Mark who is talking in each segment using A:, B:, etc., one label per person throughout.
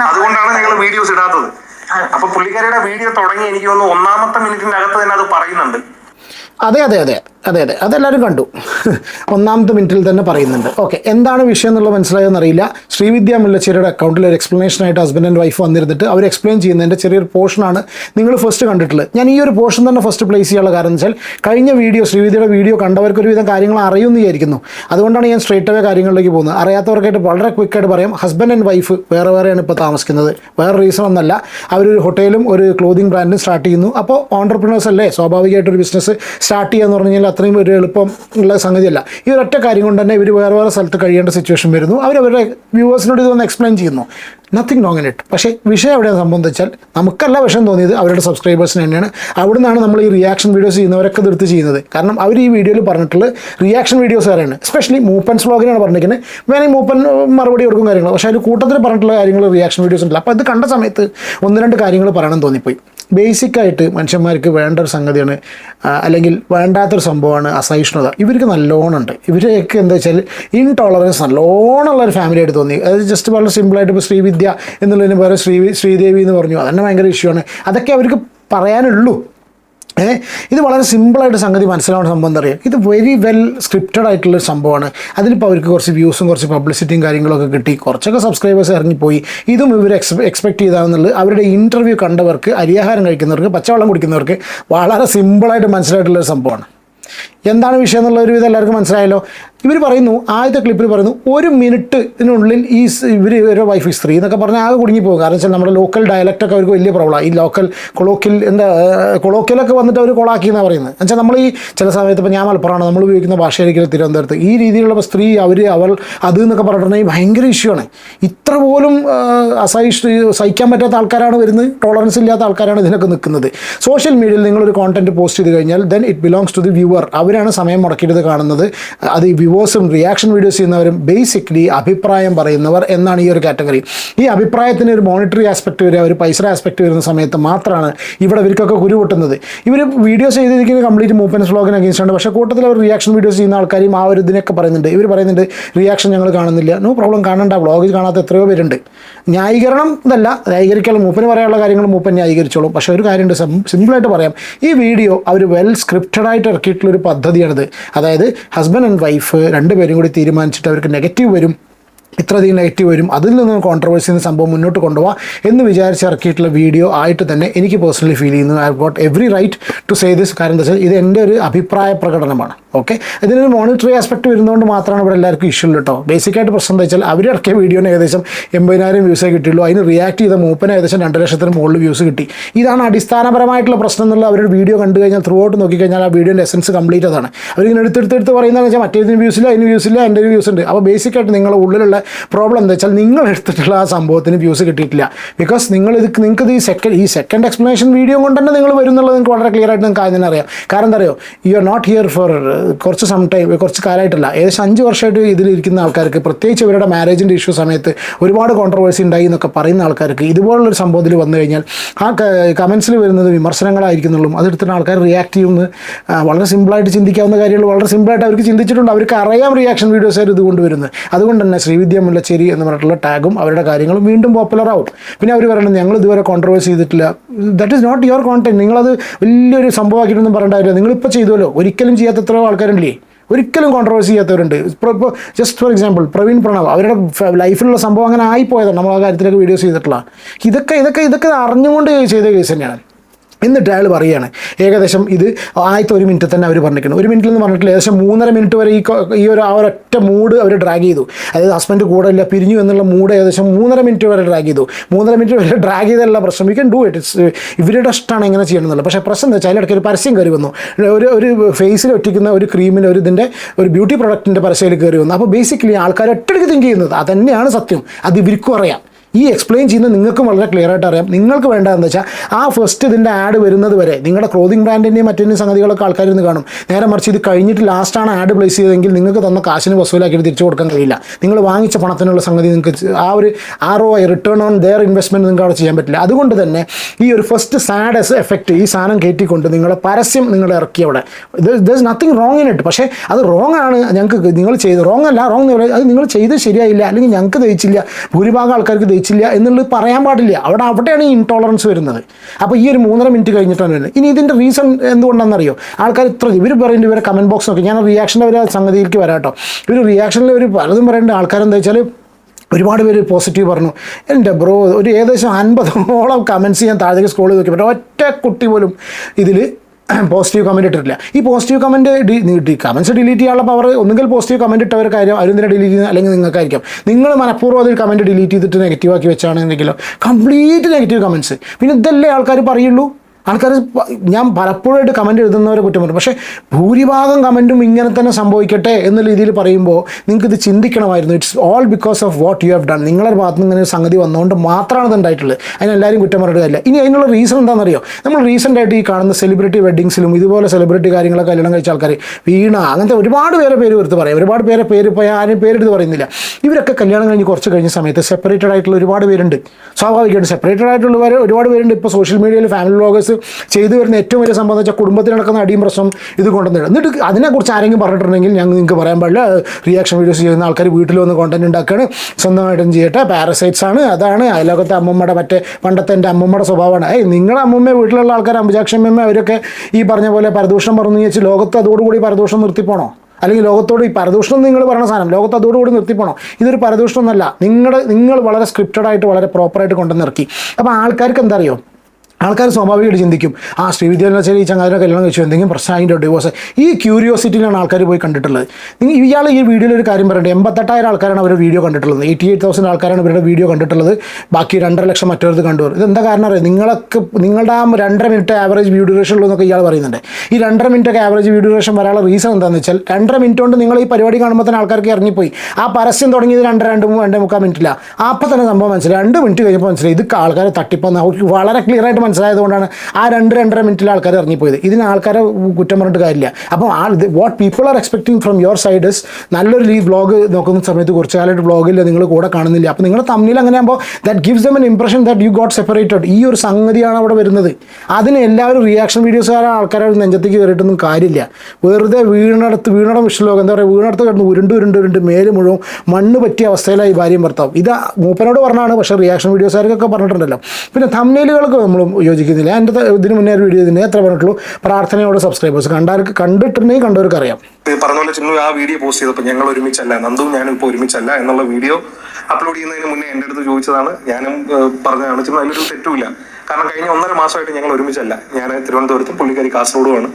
A: അതുകൊണ്ടാണ് നിങ്ങൾ വീഡിയോസ് ഇടാത്തത്. അപ്പൊ പുള്ളിക്കാരിയുടെ വീഡിയോ തുടങ്ങി എനിക്ക് തോന്നുന്നു ഒന്നാമത്തെ മിനിറ്റിന്റെ അകത്ത് തന്നെ അത് പറയുന്നുണ്ട്.
B: അതെ അതെ അതെ. അതെ അതെ. അതെല്ലാവരും കണ്ടു. ഒന്നാമത്തെ മിനിറ്റിൽ തന്നെ പറയുന്നുണ്ട്. ഓക്കെ എന്താണ് വിഷയം എന്നുള്ളത് മനസ്സിലായെന്ന് അറിയില്ല ശ്രീവിദ്യ മുല്ലച്ചേരിയുടെ അക്കൗണ്ടിൽ ഒരു എക്സ്പ്ലനേഷൻ ആയിട്ട് ഹസ്ബൻഡ് ആൻഡ് വൈഫ് വന്നിരുന്നിട്ട് അവർ എക്സ്പ്ലെയിൻ ചെയ്യുന്നതിന്റെ ചെറിയൊരു പോർഷനാണ് നിങ്ങൾ ഫസ്റ്റ് കണ്ടിട്ടുള്ളത്. ഞാൻ ഈ ഒരു പോർഷൻ തന്നെ ഫസ്റ്റ് പ്ലേസ് ചെയ്യാനുള്ള കാരണം വെച്ചാൽ കഴിഞ്ഞ വീഡിയോ ശ്രീവിദ്യയുടെ വീഡിയോ കണ്ടവർക്ക് ഒരുവിധം കാര്യങ്ങൾ അറിയുമെന്ന് വിചാരിക്കുന്നു. അതുകൊണ്ടാണ് ഞാൻ സ്ട്രേറ്റ് അവേ കാര്യങ്ങളിലേക്ക് പോകുന്നത്. അറിയാത്തവർക്കായിട്ട് വളരെ ക്വിക്കായിട്ട് പറയാം. ഹസ്ബൻഡ് ആൻഡ് വൈഫ് വേറെ വേറെയാണ് ഇപ്പോൾ താമസിക്കുന്നത്. വേറെ റീസൺ ഒന്നല്ല. അവരൊരു ഹോട്ടലും ഒരു ക്ലോതിങ് ബ്രാൻഡും സ്റ്റാർട്ട് ചെയ്യുന്നു. അപ്പോൾ ഓണ്ടർപ്രിനേഴ്സ് അല്ലേ? സ്വാഭാവികമായിട്ടൊരു ബിസിനസ് സ്റ്റാർട്ട് ചെയ്യുക എന്ന് പറഞ്ഞു കഴിഞ്ഞാൽ അത്രയും ഒരു എളുപ്പം ഉള്ള സംഗതിയല്ല. ഈ ഒരൊറ്റ കാര്യം കൊണ്ട് തന്നെ ഇവർ വേറെ വേറെ സ്ഥലത്ത് കഴിയേണ്ട സിറ്റുവേഷൻ വരുന്നു. അവർ അവരുടെ വ്യൂവേഴ്സിനോട് ഇതൊന്ന് എക്സ്പ്ലെയിൻ ചെയ്യുന്നു. നത്തിങ് നോങ് ഇൻ ഇറ്റ് പക്ഷേ വിഷയം അവിടെ സംബന്ധിച്ചാൽ നമുക്കല്ല വിഷം തോന്നിയത് അവരുടെ സബ്സ്ക്രൈബേഴ്സിന് തന്നെയാണ്. അവിടെ നിന്നാണ് നമ്മൾ ഈ റിയാക്ഷൻ വീഡിയോസ് ചെയ്യുന്നവരൊക്കെ എടുത്ത് ചെയ്യുന്നത്. കാരണം അവർ ഈ വീഡിയോയിൽ പറഞ്ഞിട്ടുള്ള റിയാക്ഷൻ വീഡിയോസ് വരെയാണ് എസ്പെഷ്യലി മൂപ്പൻസ് വ്ളോഗിനാണ് പറഞ്ഞിരിക്കുന്നത് വേണമെങ്കിൽ മൂപ്പൻ മറുപടി കൊടുക്കും കാര്യങ്ങൾ പക്ഷേ അതിൽ കൂട്ടത്തിൽ പറഞ്ഞിട്ടുള്ള കാര്യങ്ങൾ റിയാക്ഷൻ വീഡിയോസ് ഉണ്ടല്ലോ. അപ്പോൾ അത് കണ്ട സമയത്ത് ഒന്ന് രണ്ട് കാര്യങ്ങൾ പറയണം തോന്നിപ്പോയി. ബേസിക് ആയിട്ട് മനുഷ്യന്മാർക്ക് വേണ്ട ഒരു സംഗതിയാണ് അല്ലെങ്കിൽ വേണ്ടാത്തൊരു സംഭവമാണ് അസഹിഷ്ണുത. ഇവർക്ക് നല്ലോണം ഉണ്ട്. ഇവരെയൊക്കെ എന്താ വെച്ചാൽ ഇൻടോളറൻസ് നല്ലോണം ഉള്ള ഒരു ഫാമിലി ആയിട്ട് തോന്നി. അതായത് ജസ്റ്റ് വളരെ സിമ്പിളായിട്ട് ഇപ്പോൾ ശ്രീവിദ്യ എന്നുള്ളതിന് പകരം ശ്രീ ശ്രീദേവി എന്ന് പറഞ്ഞു. അതന്നെ ഭയങ്കര ഇഷ്യൂ ആണ്. അതൊക്കെ അവർക്ക് പറയാനുള്ളൂ. ഏ? ഇത് വളരെ സിമ്പിളായിട്ട് സംഗതി മനസ്സിലാവുന്ന സംഭവം പറയുക ഇത് വെരി വെൽ സ്ക്രിപ്റ്റഡ് ആയിട്ടുള്ള ഒരു സംഭവമാണ്. അതിലിപ്പോൾ അവർക്ക് കുറച്ച് വ്യൂസും കുറച്ച് പബ്ലിസിറ്റിയും കാര്യങ്ങളൊക്കെ കിട്ടി. കുറച്ചൊക്കെ സബ്സ്ക്രൈബേഴ്സ് ഇറങ്ങിപ്പോയി. ഇതും ഇവർ എക്സ് എക്സ്പെക്ട് ചെയ്താണെന്നുള്ളത് അവരുടെ ഇന്റർവ്യൂ കണ്ടവർക്ക് അരിയാഹാരം കഴിക്കുന്നവർക്ക് പച്ചവെള്ളം കുടിക്കുന്നവർക്ക് വളരെ സിമ്പിളായിട്ട് മനസ്സിലായിട്ടുള്ളൊരു സംഭവമാണ്. എന്താണ് വിഷയം എന്നുള്ള ഒരു വിധം എല്ലാവർക്കും മനസ്സിലായല്ലോ? ഇവർ പറയുന്നു ആദ്യത്തെ ക്ലിപ്പിൽ പറയുന്നു ഒരു മിനിറ്റിനുള്ളിൽ ഈ ഇവർ ഇവരുടെ വൈഫ് സ്ത്രീ എന്നൊക്കെ പറഞ്ഞാൽ ആകെ കുടുങ്ങി പോകും. കാരണം വെച്ചാൽ നമ്മുടെ ലോക്കൽ ഡയലക്റ്റൊക്കെ അവർക്ക് വലിയ പ്രോബ്ലമാണ് ഈ ലോക്കൽ കൊളോക്കിൽ എന്താ കൊളോക്കിലൊക്കെ വന്നിട്ട് അവർ കൊളാക്കി എന്നാണ് പറയുന്നത്. എന്നുവെച്ചാൽ നമ്മൾ ഈ ചില സമയത്ത് ഇപ്പോൾ ഞാൻ മലപ്പുറമാണ് നമ്മൾ ഉപയോഗിക്കുന്ന ഭാഷയായിരിക്കും തിരുവനന്തപുരത്ത്. ഈ രീതിയിലുള്ള സ്ത്രീ അവർ അവൾ അത് എന്നൊക്കെ പറഞ്ഞിട്ടുണ്ടെങ്കിൽ ഭയങ്കര ഇഷ്യൂ ആണ്. ഇത്ര പോലും അസഹിഷ് സഹിക്കാൻ പറ്റാത്ത ആൾക്കാരാണ് വരുന്നത് ടോളറൻസ് ഇല്ലാത്ത ആൾക്കാരാണ് ഇതിനൊക്കെ നിൽക്കുന്നത്. സോഷ്യൽ മീഡിയയിൽ നിങ്ങളൊരു കോണ്ടന്റ് പോസ്റ്റ് ചെയ്ത് കഴിഞ്ഞാൽ then it belongs to the viewer അവരാണ് സമയം മുടക്കിയിട്ട് കാണുന്നത്. അത് ഈ വ്യൂവേഴ്സും റിയാക്ഷൻ വീഡിയോസ് ചെയ്യുന്നവരും ബേസിക്കലി അഭിപ്രായം പറയുന്നവർ എന്നാണ് ഈ ഒരു കാറ്റഗറി ഈ അഭിപ്രായത്തിന് ഒരു മോണിറ്ററി ആസ്പെക്ട് വരിക ഒരു പൈസ ആസ്പെക്ട് വരുന്ന സമയത്ത് മാത്രമാണ് ഇവിടെ ഇവർക്കൊക്കെ കുരു ഇവർ വീഡിയോസ് ചെയ്തിരിക്കുന്നത് കംപ്ലീറ്റ് മൂപ്പൻസ് വ്ളോഗിന് അഗേൻസ്റ്റാണ് പക്ഷേ കൂട്ടത്തിൽ അവർ റിയാക്ഷൻ വീഡിയോസ് ചെയ്യുന്ന ആൾക്കാരും ആ ഒരു ഇതിനൊക്കെ പറയുന്നുണ്ട്. ഇവർ പറയുന്നുണ്ട് റിയാക്ഷൻ ഞങ്ങൾ കാണുന്നില്ല. നോ പ്രോബ്ലം കാണണ്ട. വ്ളോഗിൽ കാണാത്ത എത്രയോ പേരുണ്ട്. ന്യായീകരണം ഇതല്ല ന്യായീകരിക്കാൻ മൂപ്പന് പറയാനുള്ള കാര്യങ്ങൾ മൂപ്പൻ ന്യായീകരിച്ചോളും. പക്ഷേ ഒരു കാര്യമുണ്ട് സിമ്പിളായിട്ട് പറയാം. ഈ വീഡിയോ അവർ വെൽ സ്ക്രിപ്റ്റഡ് ആയിട്ട് ഇറക്കിയിട്ടുള്ള ഒരു പദ്ധതിയാണിത്. അതായത് ഹസ്ബൻഡ് ആൻഡ് വൈഫ് രണ്ടുപേരും കൂടി തീരുമാനിച്ചിട്ട് അവർക്ക് നെഗറ്റീവ് വരും. ഇത്രയധികം നെഗറ്റീവ് വരും. അതിൽ നിന്നും കോൺട്രവേഴ്സി സംഭവം മുന്നോട്ട് കൊണ്ടുപോകാം എന്ന് വിചാരിച്ച് ഇറക്കിയിട്ടുള്ള വീഡിയോ ആയിട്ട് തന്നെ എനിക്ക് പേഴ്സണലി ഫീൽ ചെയ്യുന്നു. I got every right to say this കാരണം എന്താ വെച്ചാൽ ഇത് എന്റെ ഒരു അഭിപ്രായ പ്രകടനമാണ്. ഓക്കെ ഇതിനൊരു മോണിറ്ററി ആസ്പെക്ട് വരുന്നതുകൊണ്ട് മാത്രമാണ് ഇവിടെ എല്ലാവർക്കും ഇഷ്യൂ കേട്ടോ ബേസിക്കായിട്ട് പ്രശ്നം എന്താ വെച്ചാൽ അവർ ഇറക്കിയ വീഡിയോന് ഏകദേശം എൺപതിനായിരം വ്യൂസേ കിട്ടിയുള്ളൂ. അതിന് റിയാക്ട് ചെയ്ത മൂപ്പന് ഏകദേശം രണ്ട് ലക്ഷത്തിന് മുകളിൽ വ്യൂസ് കിട്ടി. ഇതാണ് അടിസ്ഥാനപരമായിട്ടുള്ള പ്രശ്നം എന്നുള്ള അവരുടെ വീഡിയോ കണ്ടു കഴിഞ്ഞാൽ ത്രൂ ഔട്ട് നോക്കിക്കഴിഞ്ഞാൽ ആ വീഡിയോന്റെ എസൻസ് കംപ്ലീറ്റ് അതാണ്. അവരിങ്ങനെ എടുത്തെടുത്തെടുത്ത് പറയുന്നതെന്ന് വെച്ചാൽ മറ്റേതിന് വ്യൂസ് ഇല്ല അതിന് വ്യൂസ് ഇല്ല എന്റെ വ്യൂസ് ഉണ്ട്. അപ്പോൾ ബേസിക്കായിട്ട് നിങ്ങളുടെ ഉള്ളിലുള്ള പ്രോബ്ലം എന്താ വെച്ചാൽ നിങ്ങൾ എടുത്തിട്ടുള്ള ആ സംഭവത്തിന് വ്യൂസ് കിട്ടിയിട്ടില്ല. ബിക്കോസ് നിങ്ങൾ ഇത് നിങ്ങൾക്ക് ഈ സെക്കൻഡ് ഈ സെക്കൻഡ് എക്സ്പ്ലനേഷൻ വീഡിയോ കൊണ്ട് തന്നെ നിങ്ങൾ വരുന്നുള്ളത് നിങ്ങൾക്ക് വളരെ ക്ലിയർ ആയിട്ട് നിങ്ങൾക്ക് ആദ്യം തന്നെ അറിയാം. കാരണം എന്താ അറിയോ? You are not here for കുറച്ച് സം ടൈം കുറച്ച് കാലമായിട്ടല്ല. ഏകദേശം അഞ്ച് വർഷമായിട്ട് ഇതിലിരിക്കുന്ന ആൾക്കാർക്ക് പ്രത്യേകിച്ച് ഇവരുടെ മാരേജിന്റെ ഇഷ്യൂ സമയത്ത് ഒരുപാട് കോൺട്രവേഴ്സി ഉണ്ടായി എന്നൊക്കെ പറയുന്ന ആൾക്കാർക്ക് ഇതുപോലുള്ളൊരു സംഭവത്തിൽ വന്നു കഴിഞ്ഞാൽ ആ കമൻസിൽ വരുന്നത് വിമർശനങ്ങളായിരിക്കുന്നുള്ളൂ അതെടുത്തിട്ട് ആൾക്കാർ റിയാക്ട് ചെയ്യുന്നത് വളരെ സിമ്പിളായിട്ട് ചിന്തിക്കാവുന്ന കാര്യങ്ങൾ വളരെ സിമ്പിളായിട്ട് അവർക്ക് ചിന്തിച്ചിട്ടുണ്ട്. അവർക്ക് അറിയാം റിയാക്ഷൻ വീഡിയോസ് ആയിരുന്നു ഇത് കൊണ്ടുവരുന്നത് അതുകൊണ്ട് തന്നെ ശ്രീവിദ്യ മുല്ലച്ചേരി എന്ന് പറഞ്ഞിട്ടുള്ള ടാഗും അവരുടെ കാര്യങ്ങളും വീണ്ടും പോപ്പുലർ ആവും. പിന്നെ അവർ പറയുന്നത് ഞങ്ങൾ ഇതുവരെ കോൺട്രവേഴ്സ് ചെയ്തിട്ടില്ല. That is not your content നിങ്ങളത് വലിയൊരു സംഭവമാക്കിയിട്ടൊന്നും പറയണ്ടാവില്ല നിങ്ങളിപ്പോൾ ചെയ്തുവല്ലോ. ഒരിക്കലും ചെയ്യാത്ത എത്രയോ ആൾക്കാരുണ്ടല്ലേ? ഒരിക്കലും കോൺട്രവേഴ്സി ചെയ്യാത്തവരുണ്ട്. ഇപ്പോൾ just for example Praveen Pranav അവരുടെ ലൈഫിലുള്ള സംഭവം അങ്ങനെ ആയിപ്പോയതാണ്. നമ്മൾ ആ കാര്യത്തിലൊക്കെ വീഡിയോസ് ചെയ്തിട്ടുള്ള. ഇതൊക്കെ ഇതൊക്കെ ഇതൊക്കെ അറിഞ്ഞുകൊണ്ട് ചെയ്ത കേസ് തന്നെയാണ്. എന്നിട്ട് അയാൾ പറയുകയാണ് ഏകദേശം ഇത് ആദ്യത്തെ ഒരു മിനിറ്റ് തന്നെ അവർ പറഞ്ഞിരിക്കുന്നത് ഒരു മിനിറ്റിൽ എന്ന് പറഞ്ഞിട്ടില്ല ഏകദേശം മൂന്നര മിനിറ്റ് വരെ ഈ ഈ ഒരു ആ ഒരൊറ്റ മൂഡ് അവർ ഡ്രാഗ് ചെയ്തു. അതായത് ഹസ്ബൻഡ് കൂടെ ഇല്ല പിരിഞ്ഞു എന്നുള്ള മൂഡ് ഏകദേശം മൂന്നര മിനിറ്റ് വരെ ഡ്രാഗ് ചെയ്തു. മൂന്നര മിനിറ്റ് വരെ ഡ്രാഗ് ചെയ്തല്ല പ്രശ്നം. You can do it it's ഇവരുടെ ഇഷ്ടമാണ് എങ്ങനെ ചെയ്യണമെന്നുള്ളത്. പക്ഷേ പ്രശ്നം എന്താ വെച്ചാൽ അതിലിടയ്ക്ക് ഒരു പരസ്യം കയറി വന്നു. ഒരു ഒരു ഫേസിൽ ഒറ്റിക്കുന്ന ഒരു ക്രീമിന് ഒരു ഇതിന്റെ ഒരു ബ്യൂട്ടി പ്രൊഡക്റ്റിന്റെ പരസ്യത്തിൽ കയറി വന്നു. അപ്പോൾ ബേസിക്കലി ആൾക്കാർ ഒറ്റയ്ക്ക് തിങ്ക് ചെയ്യുന്നത് അതന്നെയാണ് സത്യം. അത് ഇവർക്കും അറിയാം. ഈ എക്സ്പ്ലെയിൻ ചെയ്യുന്ന നിങ്ങൾക്കും വളരെ ക്ലിയർ ആയിട്ട് അറിയാം. നിങ്ങൾക്ക് വേണ്ടതെന്ന് വെച്ചാൽ ആ ഫസ്റ്റ് ഇതിന്റെ ആഡ് വരുന്നത് വരെ നിങ്ങളുടെ ക്ലോതിങ് ബ്രാൻഡിന്റെയും മറ്റേ സംഗതികളൊക്കെ ആൾക്കാർ ഇന്ന് കാണും. നേരെ മറിച്ച് ഇത് കഴിഞ്ഞിട്ട് ലാസ്റ്റാണ് ആഡ് പ്ലേസ് ചെയ്തതെങ്കിൽ നിങ്ങൾക്ക് തന്ന കാശിന് വസൂലാക്കിയിട്ട് തിരിച്ചു കൊടുക്കാൻ കഴിയില്ല. നിങ്ങൾ വാങ്ങിച്ച പണത്തിനുള്ള സംഗതി നിങ്ങൾക്ക് ആ ഒരു R O I return on their investment നിങ്ങൾക്ക് അവിടെ ചെയ്യാൻ പറ്റില്ല. അതുകൊണ്ട് തന്നെ ഈ ഒരു ഫസ്റ്റ് സാഡ് എഫക്റ്റ് ഈ സാധനം കയറ്റിക്കൊണ്ട് നിങ്ങളെ പരസ്യം നിങ്ങൾ ഇറക്കി അവിടെ. There nothing wrong in it പക്ഷേ അത് റോങ് ആണ് ഞങ്ങൾക്ക് നിങ്ങൾ ചെയ്ത് റോങ് അല്ല റോങ് അത് നിങ്ങൾ ചെയ്ത് ശരിയായില്ല അല്ലെങ്കിൽ ഞങ്ങൾക്ക് ദഹിച്ചില്ല ഭൂരിഭാഗം ആൾക്കാർക്ക് ജയിച്ചില്ല എന്നുള്ളത് പറയാൻ പാടില്ല. അവിടെ അവിടെയാണ് ഈ ഇൻടോളറൻസ് വരുന്നത്. അപ്പോൾ ഈ ഒരു മൂന്നര മിനിറ്റ് കഴിഞ്ഞിട്ടാണ് വരുന്നത്. ഇനി ഇതിന്റെ റീസൺ എന്തുകൊണ്ടാണെന്നറിയോ? ആൾക്കാർ ഇത്ര ഇവർ പറയേണ്ടി ഇവരെ കമന്റ് ബോക്സ് നോക്കി. ഞാൻ റിയാക്ഷന്റെ ഒരു സംഗതിയിലേക്ക് വരാം കേട്ടോ. ഇവർ റിയാക്ഷനിൽ ഒരു പലതും പറയേണ്ട ആൾക്കാരെന്താ വെച്ചാൽ ഒരുപാട് പേര് പോസിറ്റീവ് പറഞ്ഞു. എന്റെ ബ്രോ ഒരു ഏകദേശം അൻപതോളം കമൻസ് ഞാൻ താഴേക്ക് സ്ക്രോൾ നോക്കി. പറ്റും ഒറ്റ കുട്ടി പോലും ഇതിൽ പോസിറ്റീവ് കമന്റ് ഇട്ടിട്ടില്ല. ഈ പോസിറ്റീവ് കമന്റ് കമൻസ് ഡിലീറ്റ് ചെയ്യാനുള്ള പവർ ഒന്നുകിൽ പോസിറ്റീവ് കമന്റ് ഇട്ടവർ കാര്യം അരുന്തിനെ ഡിലീറ്റ് ചെയ്യുന്നത് അല്ലെങ്കിൽ നിങ്ങൾക്കായിരിക്കും. നിങ്ങൾ മനഃപൂർവം അതിൽ കമന്റ് ഡിലീറ്റ് ചെയ്തിട്ട് നെഗറ്റീവ് ആക്കി വെച്ചാണെന്നെങ്കിലോ കംപ്ലീറ്റ് നെഗറ്റീവ് കമൻസ് പിന്നെ ഇതല്ലേ ആൾക്കാർ പറയുള്ളൂ? ആൾക്കാർ ഞാൻ പലപ്പോഴായിട്ട് കമന്റ് എഴുതുന്നവരെ കുറ്റം പറയും. പക്ഷേ ഭൂരിഭാഗം കമന്റും ഇങ്ങനെ തന്നെ സംഭവിക്കട്ടെ എന്ന രീതിയിൽ പറയുമ്പോൾ നിങ്ങൾക്ക് ഇത് ചിന്തിക്കണമായിരുന്നു. It's all because of what you have done നിങ്ങളുടെ ഭാഗത്ത് നിന്ന് ഇങ്ങനെ സംഗതി വന്നുകൊണ്ട് മാത്രമാണ് ഇത് ഉണ്ടായിട്ടുള്ളത് അതിനെല്ലാവരും കുറ്റം പറയുകയല്ല ഇനി അതിനുള്ള റീസൺ എന്താണെന്നറിയോ? നമ്മൾ റീസെന്റായിട്ട് ഈ കാണുന്ന സെലിബ്രിറ്റി വെഡ്ഡിങ്സിലും ഇതുപോലെ സെലിബ്രിറ്റി കാര്യങ്ങളൊക്കെ കല്യാണം കഴിച്ച ആൾക്കാർ വീണ അങ്ങനത്തെ ഒരുപാട് പേരെ പേര് എടുത്ത് പറയാം. ഒരുപാട് പേരെ പേര് ഇപ്പോൾ ആരും പേരെടുത്ത് പറയുന്നില്ല. ഇവരൊക്കെ കല്യാണം കഴിഞ്ഞ് കുറച്ച് കഴിഞ്ഞ സമയത്ത് സെപ്പറേറ്റഡ് ആയിട്ടുള്ള ഒരുപാട് പേരുണ്ട്. സ്വാഭാവികമായിട്ട് സെപ്പറേറ്റഡ് ആയിട്ടുള്ളവർ ഒരുപാട് പേരുണ്ട്. ഇപ്പോൾ സോഷ്യൽ മീഡിയയിൽ ഫാമിലി ചെയ്തു വരുന്ന ഏറ്റവും വലിയ സംഭവം എന്ന് വെച്ചാൽ കുടുംബത്തിൽ നടക്കുന്ന അടിയും പ്രശ്നം ഇത് കൊണ്ടുവന്നിട്ട് എന്നിട്ട് അതിനെക്കുറിച്ച് ആരെങ്കിലും പറഞ്ഞിട്ടുണ്ടെങ്കിൽ ഞങ്ങൾ നിങ്ങൾക്ക് പറയാൻ പാടില്ല. റിയാക്ഷൻ വീഡിയോസ് ചെയ്യുന്ന ആൾക്കാർ വീട്ടിൽ വന്ന് കോണ്ടന്റ് ഉണ്ടാക്കുകയാണ്. സ്വന്തമായിട്ടും ചെയ്യട്ടെ. പാരസൈറ്റ്സ് ആണ്. അതാണ്. അയലോകത്തെ അമ്മമ്മയുടെ മറ്റേ പണ്ടത്തെ എന്റെ അമ്മമ്മയുടെ സ്വഭാവമാണ്. ഏയ് നിങ്ങളുടെ അമ്മമ്മ വീട്ടിലുള്ള ആൾക്കാർ അമ്പജാക്ഷി അമ്മ അവരൊക്കെ ഈ പറഞ്ഞ പോലെ പരദൂഷണം പറഞ്ഞു വെച്ച് ലോകത്ത് അതോടുകൂടി പരദൂഷണം നിർത്തിപ്പോണോ? അല്ലെങ്കിൽ ലോകത്തോട് ഈ പരദൂഷണം നിങ്ങൾ പറയുന്ന സാധനം ലോകത്ത് അതോടുകൂടി നിർത്തിപ്പോണോ? ഇതൊരു പരദൂഷണം എന്നല്ല നിങ്ങളുടെ നിങ്ങൾ വളരെ സ്ക്രിപ്റ്റഡായിട്ട് വളരെ പ്രോപ്പറായിട്ട് കൊണ്ടുവന്ന് ഇറക്കി. അപ്പോൾ ആൾക്കാർക്ക് എന്താ അറിയോ? ആൾക്കാർ സ്വാഭാവികമായിട്ട് ചിന്തിക്കും ആ ശ്രീവിദ്യ എന്ന് വെച്ചാൽ ഈ ചങ്ങാതിനെ കല്യാണം കഴിച്ചു എന്തെങ്കിലും പ്രശ്നം അതിന്റെ ഡിവോഴ്സ് ഈ ക്യൂരിയോസിറ്റിയിലാണ് ആൾക്കാർ പോയി കണ്ടിട്ടുള്ളത്. നിങ്ങൾ ഇയാൾ ഈ വീഡിയോയിൽ ഒരു കാര്യം പറയട്ടെ എൺപത്തെട്ടായിരം ആൾക്കാരാണ് അവരുടെ വീഡിയോ കണ്ടിട്ടുള്ളത് എയ്റ്റി എയ്റ്റ് തൗസൻഡ് ആൾക്കാരാണ് ഇവരുടെ വീഡിയോ കണ്ടിട്ടുള്ളത് ബാക്കി രണ്ടര ലക്ഷം മറ്റൊരു കണ്ടു. എന്താ കാരണം അറിയാം? നിങ്ങളൊക്കെ നിങ്ങളുടെ ആ രണ്ടര മിനിറ്റ് ആവറേജ് വീഡിയോ ഡ്യൂറേഷൻ ഉള്ളതെന്നൊക്കെ ഇയാൾ പറയുന്നുണ്ട്. ഈ രണ്ടര മിനിറ്റ് ഒക്കെ ആവറേജ് വീഡിയോ ഡ്യൂറേഷൻ വരാനുള്ള റീസൺ എന്താണെന്ന് വെച്ചാൽ രണ്ടര മിനിറ്റ് കൊണ്ട് നിങ്ങൾ ഈ പരിപാടി കാണുമ്പോൾ തന്നെ ആൾക്കാർക്ക് ഇറങ്ങിപ്പോയി. ആ പരസ്യം തുടങ്ങിയത് രണ്ട് മൂന്ന് രണ്ടേ മുക്കാൽ മിനിറ്റില്ല അപ്പം തന്നെ സംഭവം മനസ്സിലായി. രണ്ട് മിനിറ്റ് കഴിഞ്ഞപ്പോൾ മനസ്സിലായി ഇത് ആൾക്കാരെ തട്ടിപ്പെന്ന് വളരെ ക്ലിയർ ആയിട്ട് മനസ്സിലായതുകൊണ്ടാണ് ആ രണ്ട് രണ്ടര മിനിറ്റിൽ ആൾക്കാർ ഇറങ്ങിപ്പോയത്. ഇതിന് ആൾക്കാരെ കുറ്റം പറഞ്ഞിട്ട് കാര്യമില്ല. അപ്പോൾ ആ what people are expecting from your side is നല്ലൊരു ഈ വ്ളോഗ് നോക്കുന്ന സമയത്ത് കുറച്ച് കാലമായിട്ട് വ്ളോഗിൽ നിങ്ങൾ കൂടെ കാണുന്നില്ല. അപ്പോൾ നിങ്ങൾ തമ്മിൽ അങ്ങനെ ആകുമ്പോൾ that gives them an impression that you got separated ഈ ഒരു സംഗതിയാണ് അവിടെ വരുന്നത്. അതിന് എല്ലാവരും റിയാക്ഷൻ വീഡിയോസുകാരെ ആൾക്കാരെ നെഞ്ചത്തേക്ക് കയറിയിട്ടൊന്നും കാര്യമില്ല. വെറുതെ വീണടത്ത് വീണടം വിഷലോകം എന്താ പറയുക വീണടത്ത് കിടന്ന് ഉരുണ്ട് ഉരുണ്ട് ഉരുണ്ട് മേൽ മുഴുവൻ മണ്ണ് പറ്റിയ അവസ്ഥയിലായി ഭാര്യയും ഭർത്താവും. ഇത് മൂപ്പനോട് പറഞ്ഞാണ് പക്ഷേ റിയാക്ഷൻ വീഡിയോസുകാർക്കൊക്കെ പറഞ്ഞിട്ടുണ്ടല്ലോ. പിന്നെ തമ്മിലുകൾക്ക് നമ്മൾ യോജിക്കുന്നില്ല. എന്റെ ഇതിന് മുന്നേ ഒരു വീഡിയോ ഇതിനെ എത്ര പറഞ്ഞിട്ടുള്ളൂ? പ്രാർത്ഥനയോട് സബ്സ്ക്രൈബേഴ്സ് കണ്ടാർക്ക് കണ്ടിട്ടുണ്ടെങ്കിൽ കണ്ടവർക്ക് അറിയാം.
A: പറഞ്ഞ പോലെ ചിന്നു ആ വീഡിയോ പോസ്റ്റ് ചെയ്തപ്പോൾ ഞങ്ങൾ ഒരുമിച്ചല്ല നന്ദുവും ഞാനും ഇപ്പോൾ ഒരുമിച്ചല്ല എന്നുള്ള വീഡിയോ അപ്ലോഡ് ചെയ്യുന്നതിന് മുന്നേ എന്റെ അടുത്ത് ചോദിച്ചതാണ്. ഞാനും പറഞ്ഞതാണ് ചിന്നു അതിലൊരു തെറ്റുമില്ല. കാരണം കഴിഞ്ഞ ഒന്നര മാസമായിട്ട് ഞങ്ങൾ ഒരുമിച്ചല്ല. ഞാൻ തിരുവനന്തപുരത്ത് പുള്ളിക്കാരി കാസർഗോഡുമാണ്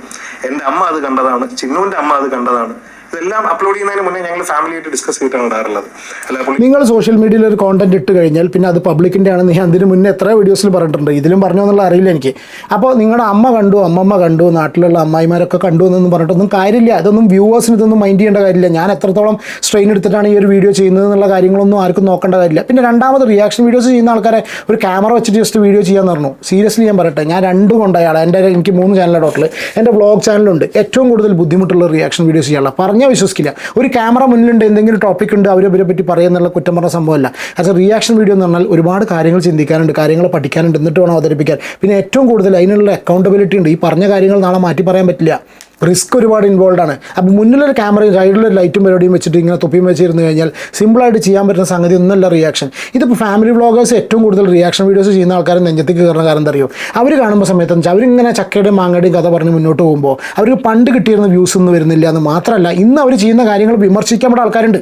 A: എന്റെ അമ്മ അത് കണ്ടതാണ്. ചിന്നുവിന്റെ അമ്മ അത് കണ്ടതാണ്. ഇതെല്ലാം അപ്ലോഡ് ചെയ്യുന്നതിന് മുന്നേ ഞങ്ങൾ ഫാമിലി ആയിട്ട് ഡിസ്കസ് ചെയ്തിട്ടാണ് ഇടാറുള്ളത്. അല്ല
B: നിങ്ങൾ സോഷ്യൽ മീഡിയയിൽ ഒരു കോണ്ടന്റ് ഇട്ട് കഴിഞ്ഞാൽ പിന്നെ അത് പബ്ലിക്കിന്റെ ആണെന്ന് ഞാൻ അതിന് മുന്നേ എത്ര വീഡിയോസിൽ പറഞ്ഞിട്ടുണ്ട്. ഇതിലും പറഞ്ഞു എന്നുള്ള അറിയില്ല എനിക്ക്. അപ്പോൾ നിങ്ങളുടെ അമ്മ കണ്ടു അമ്മമ്മ കണ്ടു നാട്ടിലുള്ള അമ്മായിമാരൊക്കെ കണ്ടു എന്നൊന്നും പറഞ്ഞിട്ടൊന്നും കാര്യമില്ല. അതൊന്നും വ്യൂവേഴ്സിന് ഇതൊന്നും മൈൻഡ് ചെയ്യേണ്ട കാര്യമില്ല. ഞാൻ എത്രത്തോളം സ്ട്രെയിൻ എടുത്തിട്ടാണ് ഈ ഒരു വീഡിയോ ചെയ്യുന്നത് എന്നുള്ള കാര്യങ്ങളൊന്നും ആർക്കും നോക്കേണ്ട കാര്യമില്ല. പിന്നെ രണ്ടാമത് റിയാക്ഷൻ വീഡിയോസ് ചെയ്യുന്ന ആൾക്കാരെ ഒരു ക്യാമറ വെച്ചിട്ട് ജസ്റ്റ് വീഡിയോ ചെയ്യാൻ പറഞ്ഞു. സീരിയസ്ലി ഞാൻ പറയട്ടെ ഞാൻ രണ്ടും കൊണ്ടയാളെ. എന്റെ എനിക്ക് മൂന്ന് ചാനലാണ് ടോട്ടൽ എന്റെ വ്ളോഗ് ചാനലുണ്ട് ഏറ്റവും കൂടുതൽ ബുദ്ധിമുട്ടുള്ള റിയാക്ഷൻ വീഡിയോസ് ചെയ്യാനുള്ള. പറഞ്ഞാൽ വിശ്വസിക്കില്ല. ഒരു ക്യാമറ മുന്നിലുണ്ട് എന്തെങ്കിലും ടോപ്പിക് ഉണ്ട് അവരെ ഇവരെ പറ്റി പറയുന്നുള്ള കുറ്റം പറഞ്ഞ സംഭവമല്ല. ആസ് എ റിയാക്ഷൻ വീഡിയോ എന്ന് പറഞ്ഞാൽ ഒരുപാട് കാര്യങ്ങൾ ചിന്തിക്കാനുണ്ട് കാര്യങ്ങൾ പഠിക്കാനുണ്ട് എന്നിട്ട് വേണം അവതരിപ്പിക്കാൻ. പിന്നെ ഏറ്റവും കൂടുതൽ അതിനുള്ള അക്കൗണ്ടബിലിറ്റി ഉണ്ട്. ഈ പറഞ്ഞ കാര്യങ്ങൾ നാളെ മാറ്റി പറയാൻ പറ്റില്ല. റിസ്ക് ഒരുപാട് ഇൻവോൾവ് ആണ്. അപ്പോൾ മുന്നിലൊരു ക്യാമറയും സൈഡിലൊരു ലൈറ്റും പരിപാടിയും വെച്ചിട്ട് ഇങ്ങനെ തൊപ്പിയും വെച്ചിരുന്നു കഴിഞ്ഞാൽ സിമ്പിളായിട്ട് ചെയ്യാൻ പറ്റുന്ന സംഗതി ഒന്നല്ല റിയാക്ഷൻ ഇതിപ്പോൾ ഫാമിലി വ്ളോഗേഴ്സ് ഏറ്റവും കൂടുതൽ റിയാക്ഷൻ വീഡിയോസ് ചെയ്യുന്ന ആൾക്കാരെ നെഞ്ചത്തേക്ക് കയറുന്ന കാരണം എന്തറിയോ അവർ കാണുമ്പോൾ സമയത്ത് വെച്ചാൽ അവരിങ്ങനെ ചക്കയുടെയും മാങ്ങയുടെയും കഥ പറഞ്ഞ് മുന്നോട്ട് പോകുമ്പോൾ അവർക്ക് പണ്ട് കിട്ടിയിരുന്ന വ്യൂസ് ഒന്നും വരുന്നില്ല എന്ന് മാത്രമല്ല ഇന്ന് അവർ ചെയ്യുന്ന കാര്യങ്ങൾ വിമർശിക്കപ്പെട്ട ആൾക്കാരുണ്ട്.